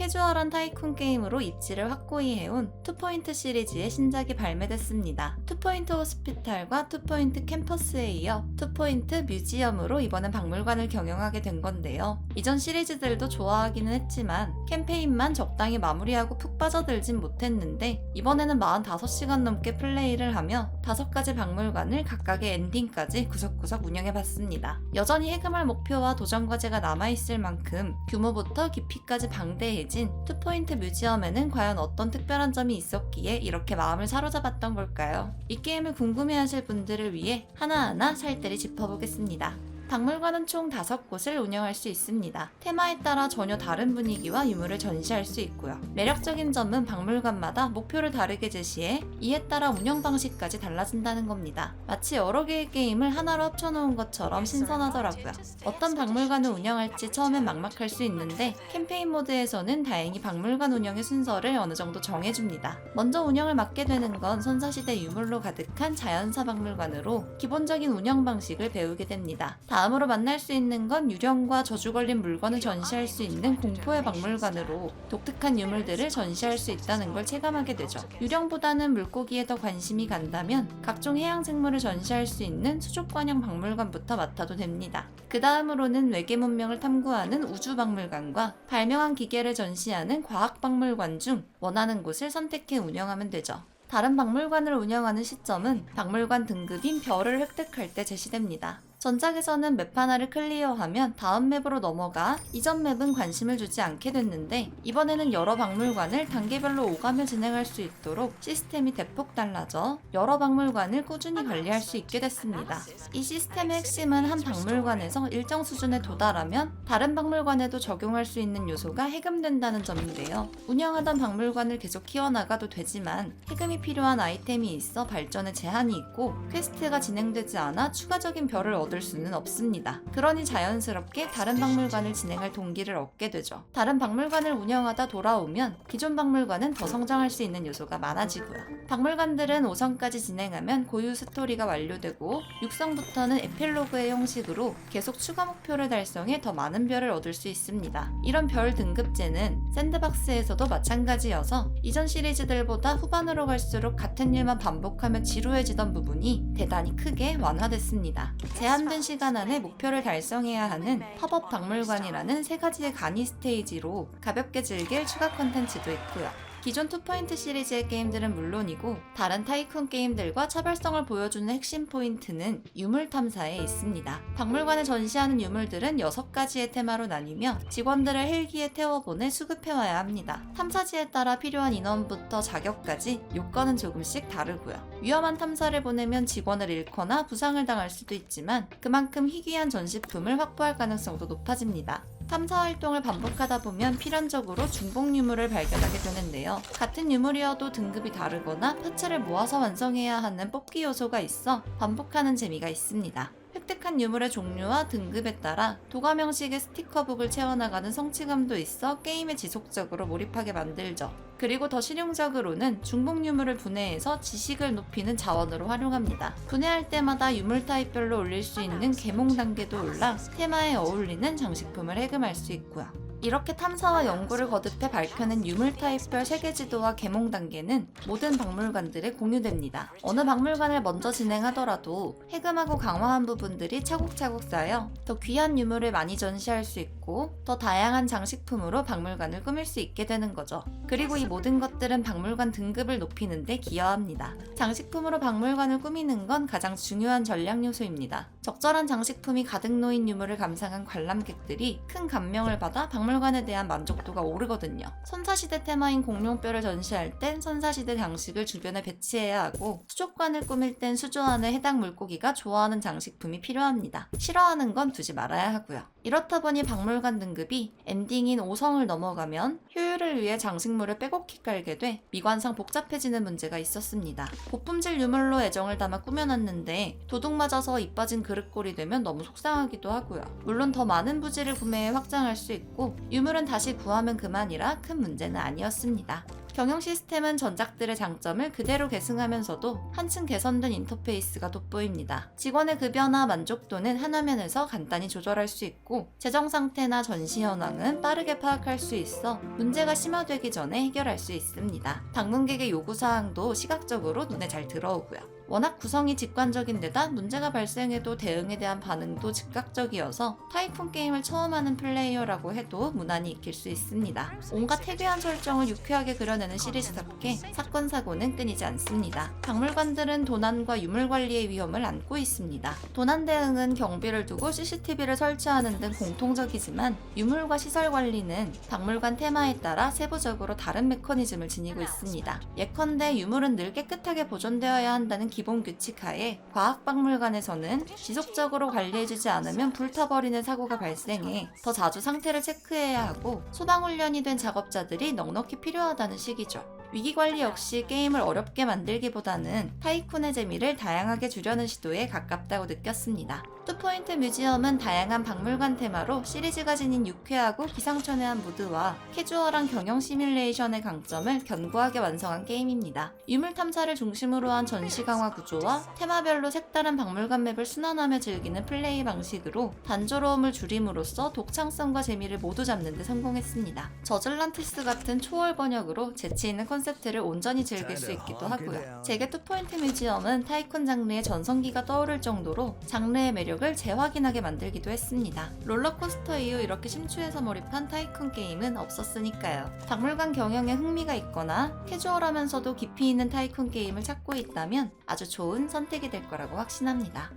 캐주얼한 타이쿤 게임으로 입지를 확고히 해온 투포인트 시리즈의 신작이 발매됐습니다. 투포인트 호스피탈과 투포인트 캠퍼스에 이어 투포인트 뮤지엄으로 이번엔 박물관을 경영하게 된 건데요. 이전 시리즈들도 좋아하기는 했지만 캠페인만 적당히 마무리하고 푹 빠져들진 못했는데 이번에는 45시간 넘게 플레이를 하며 5가지 박물관을 각각의 엔딩까지 구석구석 운영해봤습니다. 여전히 해금할 목표와 도전 과제가 남아있을 만큼 규모부터 깊이까지 방대해 진 투포인트 뮤지엄에는 과연 어떤 특별한 점이 있었기에 이렇게 마음을 사로잡았던 걸까요? 이 게임을 궁금해하실 분들을 위해 하나하나 살뜰히 짚어보겠습니다. 박물관은 총 5곳을 운영할 수 있습니다. 테마에 따라 전혀 다른 분위기와 유물을 전시할 수 있고요. 매력적인 점은 박물관마다 목표를 다르게 제시해 이에 따라 운영 방식까지 달라진다는 겁니다. 마치 여러 개의 게임을 하나로 합쳐놓은 것처럼 신선하더라고요. 어떤 박물관을 운영할지 처음엔 막막할 수 있는데 캠페인 모드에서는 다행히 박물관 운영의 순서를 어느 정도 정해줍니다. 먼저 운영을 맡게 되는 건 선사시대 유물로 가득한 자연사 박물관으로 기본적인 운영 방식을 배우게 됩니다. 다음 으로 만날 수 있는 건 유령과 저주 걸린 물건을 전시할 수 있는 공포의 박물관으로 독특한 유물들을 전시할 수 있다는 걸 체감하게 되죠. 유령보다는 물고기에 더 관심이 간다면 각종 해양 생물을 전시할 수 있는 수족관형 박물관부터 맡아도 됩니다. 그 다음으로는 외계 문명을 탐구하는 우주 박물관과 발명한 기계를 전시하는 과학 박물관 중 원하는 곳을 선택해 운영하면 되죠. 다른 박물관을 운영하는 시점은 박물관 등급인 별을 획득할 때 제시됩니다. 전작에서는 맵 하나를 클리어하면 다음 맵으로 넘어가 이전 맵은 관심을 주지 않게 됐는데 이번에는 여러 박물관을 단계별로 오가며 진행할 수 있도록 시스템이 대폭 달라져 여러 박물관을 꾸준히 관리할 수 있게 됐습니다. 이 시스템의 핵심은 한 박물관에서 일정 수준에 도달하면 다른 박물관에도 적용할 수 있는 요소가 해금된다는 점인데요. 운영하던 박물관을 계속 키워나가도 되지만 해금이 필요한 아이템이 있어 발전에 제한이 있고 퀘스트가 진행되지 않아 추가적인 별을 얻을 수는 없습니다. 그러니 자연스럽게 다른 박물관을 진행할 동기를 얻게 되죠. 다른 박물관을 운영하다 돌아오면 기존 박물관은 더 성장할 수 있는 요소가 많아지고요. 박물관들은 5성까지 진행하면 고유 스토리가 완료되고 6성부터는 에필로그의 형식으로 계속 추가 목표를 달성해 더 많은 별을 얻을 수 있습니다. 이런 별 등급제는 샌드박스에서도 마찬가지여서 이전 시리즈들보다 후반으로 갈수록 같은 일만 반복하며 지루해지던 부분이 대단히 크게 완화됐습니다. 제한 된 시간 안에 목표를 달성해야 하는 팝업 박물관이라는 세 가지의 간이 스테이지로 가볍게 즐길 추가 컨텐츠도 있고요. 기존 투포인트 시리즈의 게임들은 물론이고 다른 타이쿤 게임들과 차별성을 보여주는 핵심 포인트는 유물 탐사에 있습니다. 박물관에 전시하는 유물들은 6가지의 테마로 나뉘며 직원들을 헬기에 태워보내 수급해와야 합니다. 탐사지에 따라 필요한 인원부터 자격까지 요건은 조금씩 다르고요. 위험한 탐사를 보내면 직원을 잃거나 부상을 당할 수도 있지만 그만큼 희귀한 전시품을 확보할 가능성도 높아집니다. 탐사 활동을 반복하다 보면 필연적으로 중복 유물을 발견하게 되는데요. 같은 유물이어도 등급이 다르거나 파츠를 모아서 완성해야 하는 뽑기 요소가 있어 반복하는 재미가 있습니다. 획득한 유물의 종류와 등급에 따라 도감 형식의 스티커북을 채워나가는 성취감도 있어 게임에 지속적으로 몰입하게 만들죠. 그리고 더 실용적으로는 중복 유물을 분해해서 지식을 높이는 자원으로 활용합니다. 분해할 때마다 유물 타입별로 올릴 수 있는 계몽 단계도 올라 테마에 어울리는 장식품을 해금할 수 있고요. 이렇게 탐사와 연구를 거듭해 밝혀낸 유물 타입별 세계 지도와 계몽 단계는 모든 박물관들에 공유됩니다. 어느 박물관을 먼저 진행하더라도 해금하고 강화한 부분들이 차곡차곡 쌓여 더 귀한 유물을 많이 전시할 수 있고 더 다양한 장식품으로 박물관을 꾸밀 수 있게 되는 거죠. 그리고 이 모든 것들은 박물관 등급을 높이는 데 기여합니다. 장식품으로 박물관을 꾸미는 건 가장 중요한 전략 요소입니다. 적절한 장식품이 가득 놓인 유물을 감상한 관람객들이 큰 감명을 받아 박물관에 대한 만족도가 오르거든요. 선사시대 테마인 공룡뼈를 전시할 땐 선사시대 장식을 주변에 배치해야 하고 수족관을 꾸밀 땐 수조 안에 해당 물고기가 좋아하는 장식품이 필요합니다. 싫어하는 건 두지 말아야 하고요. 이렇다 보니 박물관 등급이 엔딩인 5성을 넘어가면 효율을 위해 장식물을 빼곡히 깔게 돼 미관상 복잡해지는 문제가 있었습니다. 고품질 유물로 애정을 담아 꾸며놨는데 도둑 맞아서 이빠진 그릇골이 되면 너무 속상하기도 하고요. 물론 더 많은 부지를 구매해 확장할 수 있고 유물은 다시 구하면 그만이라 큰 문제는 아니었습니다. 경영 시스템은 전작들의 장점을 그대로 계승하면서도 한층 개선된 인터페이스가 돋보입니다. 직원의 급여나 만족도는 한 화면에서 간단히 조절할 수 있고 재정 상태나 전시 현황은 빠르게 파악할 수 있어 문제가 심화되기 전에 해결할 수 있습니다. 방문객의 요구 사항도 시각적으로 눈에 잘 들어오고요. 워낙 구성이 직관적인 데다 문제가 발생해도 대응에 대한 반응도 즉각적이어서 타이쿤 게임을 처음 하는 플레이어라고 해도 무난히 익힐 수 있습니다. 온갖 태교한 설정을 유쾌하게 그려내는 시리즈답게 사건 사고는 끊이지 않습니다. 박물관들은 도난과 유물 관리의 위험을 안고 있습니다. 도난 대응은 경비를 두고 CCTV를 설치하는 등 공통적이지만 유물과 시설 관리는 박물관 테마에 따라 세부적으로 다른 메커니즘을 지니고 있습니다. 예컨대 유물은 늘 깨끗하게 보존되어야 한다는 기본 규칙 하에 과학박물관에서는 지속적으로 관리해주지 않으면 불타버리는 사고가 발생해 더 자주 상태를 체크해야 하고 소방훈련이 된 작업자들이 넉넉히 필요하다는 식이죠. 위기관리 역시 게임을 어렵게 만들기보다는 타이쿤의 재미를 다양하게 주려는 시도에 가깝다고 느꼈습니다. 투포인트 뮤지엄은 다양한 박물관 테마로 시리즈가 지닌 유쾌하고 기상천외한 무드와 캐주얼한 경영 시뮬레이션의 강점을 견고하게 완성한 게임입니다. 유물 탐사를 중심으로 한 전시 강화 구조와 테마별로 색다른 박물관 맵을 순환하며 즐기는 플레이 방식으로 단조로움을 줄임으로써 독창성과 재미를 모두 잡는 데 성공했습니다. 저즐란티스 같은 초월 번역으로 재치 있는 콘셉트를 온전히 즐길 수 있기도 하고요. 제게 투포인트 뮤지엄은 타이쿤 장르의 전성기가 떠오를 정도로 장르의 매력 을 재확인하게 만들기도 했습니다. 롤러코스터 이후 이렇게 심취해서 몰입한 타이쿤 게임은 없었으니까요. 박물관 경영에 흥미가 있거나 캐주얼하면서도 깊이 있는 타이쿤 게임을 찾고 있다면 아주 좋은 선택이 될 거라고 확신합니다.